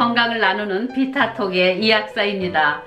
건강을 나누는 비타톡의 이약사입니다.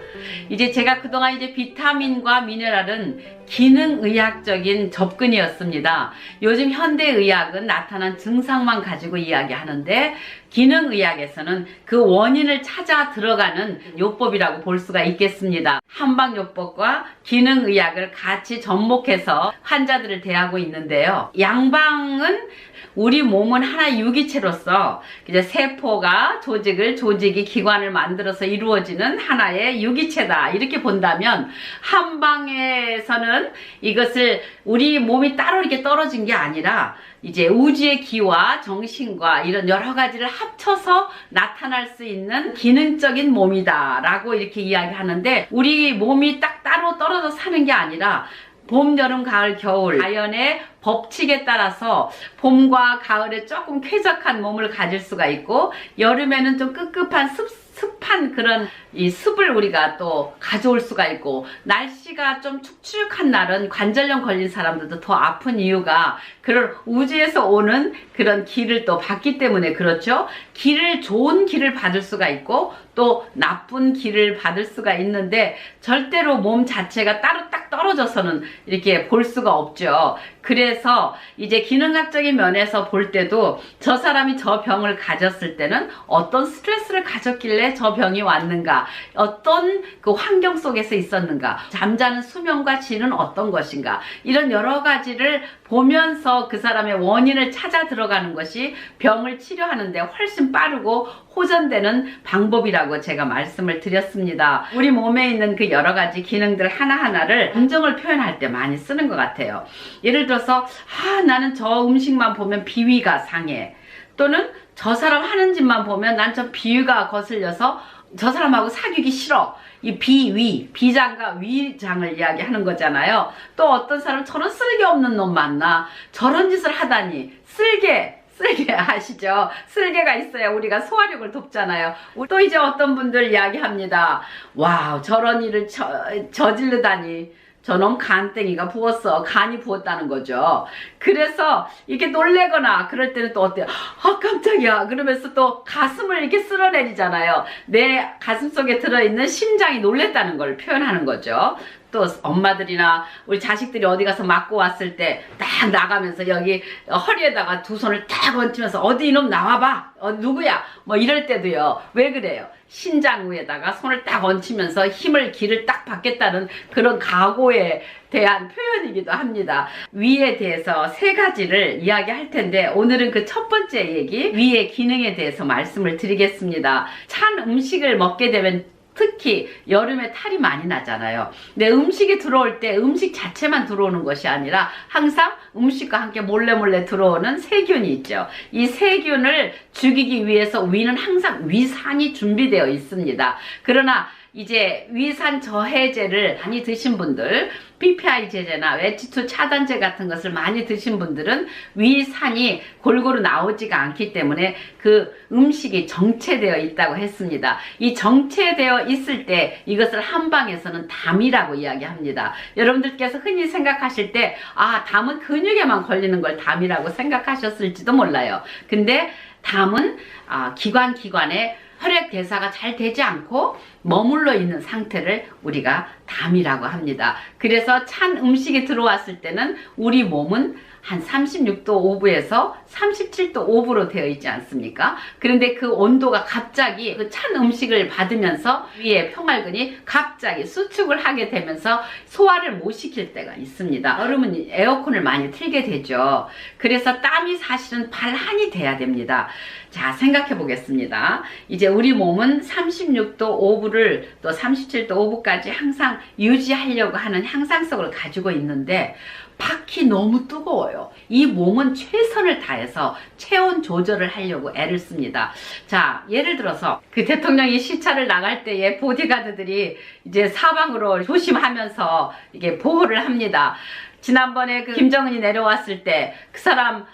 이제 제가 그동안 이제 비타민과 미네랄은 기능의학적인 접근이었습니다. 요즘 현대의학은 나타난 증상만 가지고 이야기하는데 기능의학에서는 그 원인을 찾아 들어가는 요법이라고 볼 수가 있겠습니다. 한방요법과 기능의학을 같이 접목해서 환자들을 대하고 있는데요. 양방은 우리 몸은 하나의 유기체로서 이제 세포가 조직을 조직이 기관을 만들어서 이루어지는 하나의 유기체다 이렇게 본다면 한방에서는 이것을 우리 몸이 따로 이렇게 떨어진 게 아니라 이제 우주의 기와 정신과 이런 여러 가지를 합쳐서 나타날 수 있는 기능적인 몸이다 라고 이렇게 이야기하는데 우리 몸이 딱 따로 떨어져 사는 게 아니라 봄, 여름, 가을, 겨울 자연의 법칙에 따라서 봄과 가을에 조금 쾌적한 몸을 가질 수가 있고 여름에는 좀 급급한 습, 습한 그런 이 습을 우리가 또 가져올 수가 있고 날씨가 좀 축축한 날은 관절염 걸린 사람들도 더 아픈 이유가 그런 우주에서 오는 그런 길을 또 받기 때문에 그렇죠. 길을 좋은 길을 받을 수가 있고 또 나쁜 길을 받을 수가 있는데 절대로 몸 자체가 따로 딱 떨어져서는 이렇게 볼 수가 없죠. 그래서 이제 기능학적인 면에서 볼 때도 저 사람이 저 병을 가졌을 때는 어떤 스트레스를 가졌길래 저 병이 왔는가, 어떤 그 환경 속에서 있었는가, 잠자는 수면과 질은 어떤 것인가, 이런 여러 가지를 보면서 그 사람의 원인을 찾아 들어가는 것이 병을 치료하는데 훨씬 빠르고 호전되는 방법이라고 제가 말씀을 드렸습니다. 우리 몸에 있는 그 여러 가지 기능들 하나하나를 감정을 표현할 때 많이 쓰는 것 같아요. 예를 들어 서, 아, 나는 저 음식만 보면 비위가 상해. 또는 저 사람 하는 짓만 보면 난 저 비위가 거슬려서 저 사람하고 사귀기 싫어. 이 비위, 비장과 위장을 이야기하는 거잖아요. 또 어떤 사람 저런 쓸개 없는 놈 만나. 저런 짓을 하다니. 쓸개, 쓸개 아시죠? 쓸개가 있어야 우리가 소화력을 돕잖아요. 또 이제 어떤 분들 이야기합니다. 와우, 저런 일을 저, 저지르다니. 저놈 간땡이가 부었어. 간이 부었다는 거죠. 그래서 이렇게 놀래거나 그럴 때는 또 어때요? 아, 깜짝이야. 그러면서 또 가슴을 이렇게 쓸어내리잖아요. 내 가슴 속에 들어있는 심장이 놀랬다는 걸 표현하는 거죠. 또 엄마들이나 우리 자식들이 어디 가서 맞고 왔을 때 딱 나가면서 여기 허리에다가 두 손을 딱 얹히면서 어디 이놈 나와봐. 어, 누구야? 뭐 이럴 때도요. 왜 그래요? 신장 위에다가 손을 딱 얹히면서 힘을 기를 딱 받겠다는 그런 각오에 대한 표현이기도 합니다. 위에 대해서 세 가지를 이야기할 텐데 오늘은 그 첫 번째 얘기 위의 기능에 대해서 말씀을 드리겠습니다. 찬 음식을 먹게 되면 특히 여름에 탈이 많이 나잖아요. 근데 음식이 들어올 때 음식 자체만 들어오는 것이 아니라 항상 음식과 함께 몰래 몰래 들어오는 세균이 있죠. 이 세균을 죽이기 위해서 위는 항상 위산이 준비되어 있습니다. 그러나 이제 위산 저해제를 많이 드신 분들 PPI 제제나 외치투 차단제 같은 것을 많이 드신 분들은 위산이 골고루 나오지가 않기 때문에 그 음식이 정체되어 있다고 했습니다. 이 정체되어 있을 때 이것을 한방에서는 담이라고 이야기합니다. 여러분들께서 흔히 생각하실 때 아, 담은 근육에만 걸리는 걸 담이라고 생각하셨을지도 몰라요. 근데 담은 아, 기관 기관에 혈액 대사가 잘 되지 않고 머물러 있는 상태를 우리가 담이라고 합니다. 그래서 찬 음식이 들어왔을 때는 우리 몸은 한 36도 5부에서 37도 5부로 되어 있지 않습니까? 그런데 그 온도가 갑자기 그 찬 음식을 받으면서 위에 평활근이 갑자기 수축을 하게 되면서 소화를 못 시킬 때가 있습니다. 여름은 에어컨을 많이 틀게 되죠. 그래서 땀이 사실은 발한이 돼야 됩니다. 자, 생각해 보겠습니다. 이제 우리 몸은 36도 5부 를 또 37도 5부까지 항상 유지하려고 하는 향상성을 가지고 있는데 밖이 너무 뜨거워요. 이 몸은 최선을 다해서 체온 조절을 하려고 애를 씁니다. 자, 예를 들어서 그 대통령이 시차를 나갈 때에 보디가드들이 이제 사방으로 조심하면서 이게 보호를 합니다. 지난번에 그 김정은이 내려왔을 때 그 사람 어,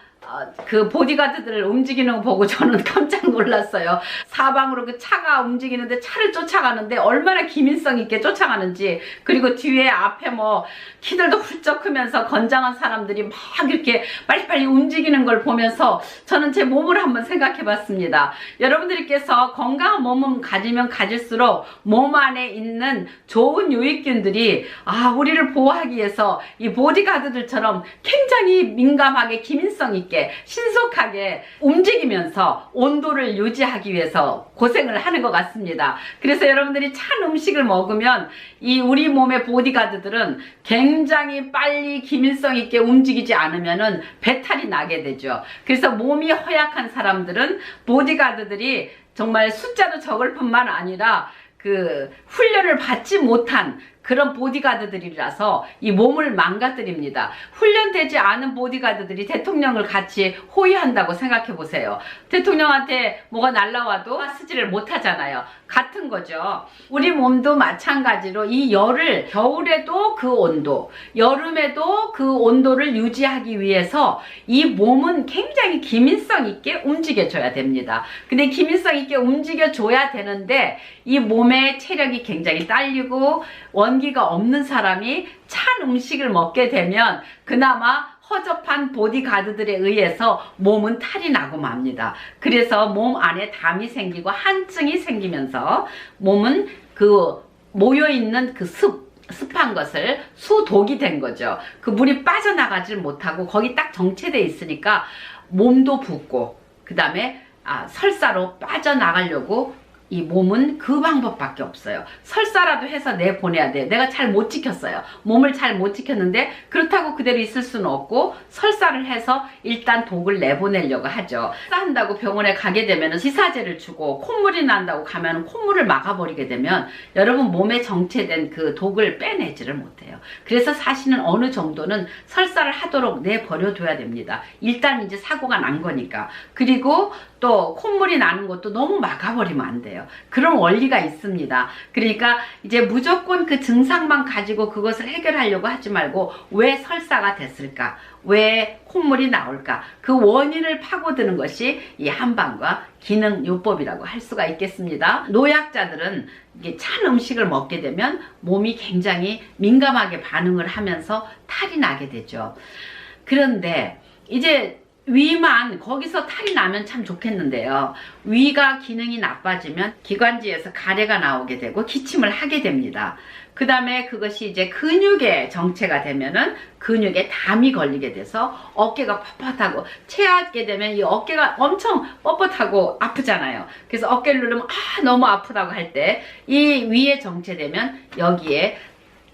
그 보디가드들을 움직이는 거 보고 저는 깜짝 놀랐어요. 사방으로 그 차가 움직이는데 차를 쫓아가는데 얼마나 기민성 있게 쫓아가는지 그리고 뒤에 앞에 뭐 키들도 훌쩍 크면서 건장한 사람들이 막 이렇게 빨리빨리 움직이는 걸 보면서 저는 제 몸을 한번 생각해 봤습니다. 여러분들께서 건강한 몸을 가지면 가질수록 몸 안에 있는 좋은 유익균들이 아 우리를 보호하기 위해서 이 보디가드들처럼 굉장히 민감하게 기민성 있게 신속하게 움직이면서 온도를 유지하기 위해서 고생을 하는 것 같습니다. 그래서 여러분들이 찬 음식을 먹으면 이 우리 몸의 보디가드들은 굉장히 빨리 기민성 있게 움직이지 않으면은 배탈이 나게 되죠. 그래서 몸이 허약한 사람들은 보디가드들이 정말 숫자도 적을 뿐만 아니라 그 훈련을 받지 못한 그런 보디가드들이라서 이 몸을 망가뜨립니다. 훈련되지 않은 보디가드들이 대통령을 같이 호위한다고 생각해 보세요. 대통령한테 뭐가 날라와도 쓰지를 못하잖아요. 같은 거죠. 우리 몸도 마찬가지로 이 열을 겨울에도 그 온도, 여름에도 그 온도를 유지하기 위해서 이 몸은 굉장히 기민성 있게 움직여줘야 됩니다. 근데 기민성 있게 움직여줘야 되는데 이 몸의 체력이 굉장히 딸리고 원 기가 없는 사람이 찬 음식을 먹게 되면 그나마 허접한 보디가드들에 의해서 몸은 탈이 나고 맙니다. 그래서 몸 안에 담이 생기고 한증이 생기면서 몸은 그 모여있는 그 습, 습한 것을 수독이 된 거죠. 그 물이 빠져나가질 못하고 거기 딱 정체돼 있으니까 몸도 붓고 그 다음에 아, 설사로 빠져나가려고 이 몸은 그 방법밖에 없어요. 설사라도 해서 내 보내야 돼. 내가 잘 못 지켰어요. 몸을 잘 못 지켰는데 그렇다고 그대로 있을 수는 없고 설사를 해서 일단 독을 내보내려고 하죠. 싸한다고 병원에 가게 되면 시사제를 주고 콧물이 난다고 가면 콧물을 막아버리게 되면 여러분 몸에 정체된 그 독을 빼내지를 못해요. 그래서 사실은 어느 정도는 설사를 하도록 내버려둬야 됩니다. 일단 이제 사고가 난 거니까. 그리고 또 콧물이 나는 것도 너무 막아버리면 안 돼요. 그런 원리가 있습니다. 그러니까 이제 무조건 그 증상만 가지고 그것을 해결하려고 하지 말고 왜 설사가 됐을까? 왜 콧물이 나올까? 그 원인을 파고드는 것이 이 한방과 기능요법이라고 할 수가 있겠습니다. 노약자들은 이게 찬 음식을 먹게 되면 몸이 굉장히 민감하게 반응을 하면서 탈이 나게 되죠. 그런데 이제 위만 거기서 탈이 나면 참 좋겠는데요. 위가 기능이 나빠지면 기관지에서 가래가 나오게 되고 기침을 하게 됩니다. 그 다음에 그것이 이제 근육의 정체가 되면은 근육에 담이 걸리게 돼서 어깨가 뻣뻣하고 체하게 되면 이 어깨가 엄청 뻣뻣하고 아프잖아요. 그래서 어깨를 누르면 아 너무 아프다고 할 때 이 위에 정체되면 여기에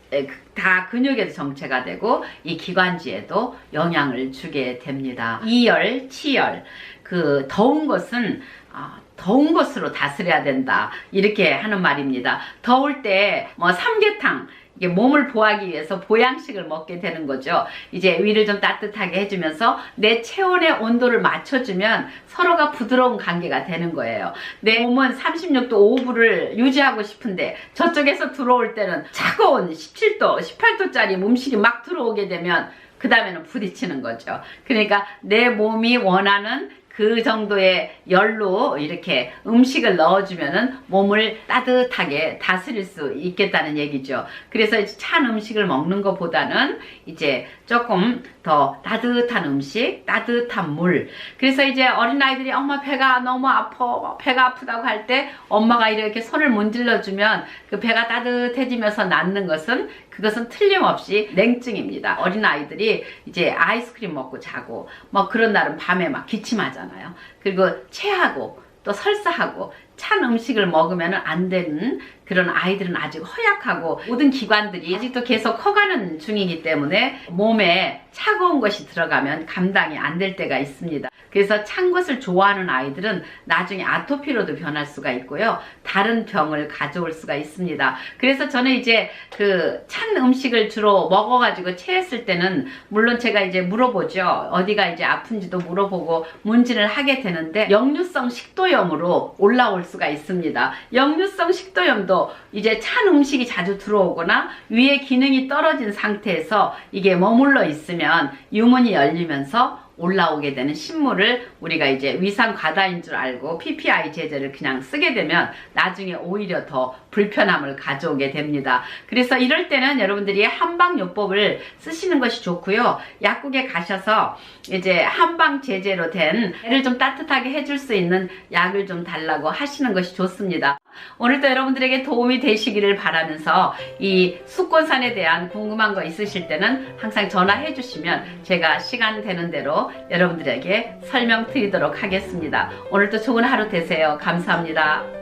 그 다 근육에도 정체가 되고 이 기관지에도 영향을 주게 됩니다. 이열, 치열, 그 더운 것은 아, 더운 것으로 다스려야 된다 이렇게 하는 말입니다. 더울 때 뭐 삼계탕 이게 몸을 보호하기 위해서 보양식을 먹게 되는 거죠. 이제 위를 좀 따뜻하게 해주면서 내 체온의 온도를 맞춰주면 서로가 부드러운 관계가 되는 거예요. 내 몸은 36도 5분을 유지하고 싶은데 저쪽에서 들어올 때는 차가운 17도, 18도짜리 음식이 막 들어오게 되면 그 다음에는 부딪히는 거죠. 그러니까 내 몸이 원하는 그 정도의 열로 이렇게 음식을 넣어주면은 몸을 따뜻하게 다스릴 수 있겠다는 얘기죠. 그래서 찬 음식을 먹는 것보다는 이제 조금 더 따뜻한 음식, 따뜻한 물. 그래서 이제 어린아이들이 엄마 배가 너무 아파, 배가 아프다고 할 때 엄마가 이렇게 손을 문질러주면 그 배가 따뜻해지면서 낫는 것은 그것은 틀림없이 냉증입니다. 어린아이들이 이제 아이스크림 먹고 자고 뭐 그런 날은 밤에 막 기침하잖아요. 그리고 체하고 또 설사하고 찬 음식을 먹으면 안 되는 그런 아이들은 아직 허약하고 모든 기관들이 아직도 계속 커가는 중이기 때문에 몸에 차가운 것이 들어가면 감당이 안 될 때가 있습니다. 그래서 찬 것을 좋아하는 아이들은 나중에 아토피로도 변할 수가 있고요. 다른 병을 가져올 수가 있습니다. 그래서 저는 이제 그 찬 음식을 주로 먹어가지고 체했을 때는 물론 제가 이제 물어보죠. 어디가 이제 아픈지도 물어보고 문진을 하게 되는데 역류성 식도염으로 올라올 수가 있습니다. 역류성 식도염도 이제 찬 음식이 자주 들어오거나 위에 기능이 떨어진 상태에서 이게 머물러 있으면 유문이 열리면서 올라오게 되는 신물을 우리가 이제 위산 과다인 줄 알고 PPI 제제를 그냥 쓰게 되면 나중에 오히려 더 불편함을 가져오게 됩니다. 그래서 이럴 때는 여러분들이 한방요법을 쓰시는 것이 좋고요. 약국에 가셔서 이제 한방 제제로 된 애를 좀 따뜻하게 해줄 수 있는 약을 좀 달라고 하시는 것이 좋습니다. 오늘도 여러분들에게 도움이 되시기를 바라면서 이 숙곤산에 대한 궁금한 거 있으실 때는 항상 전화해 주시면 제가 시간 되는 대로 여러분들에게 설명 드리도록 하겠습니다. 오늘도 좋은 하루 되세요. 감사합니다.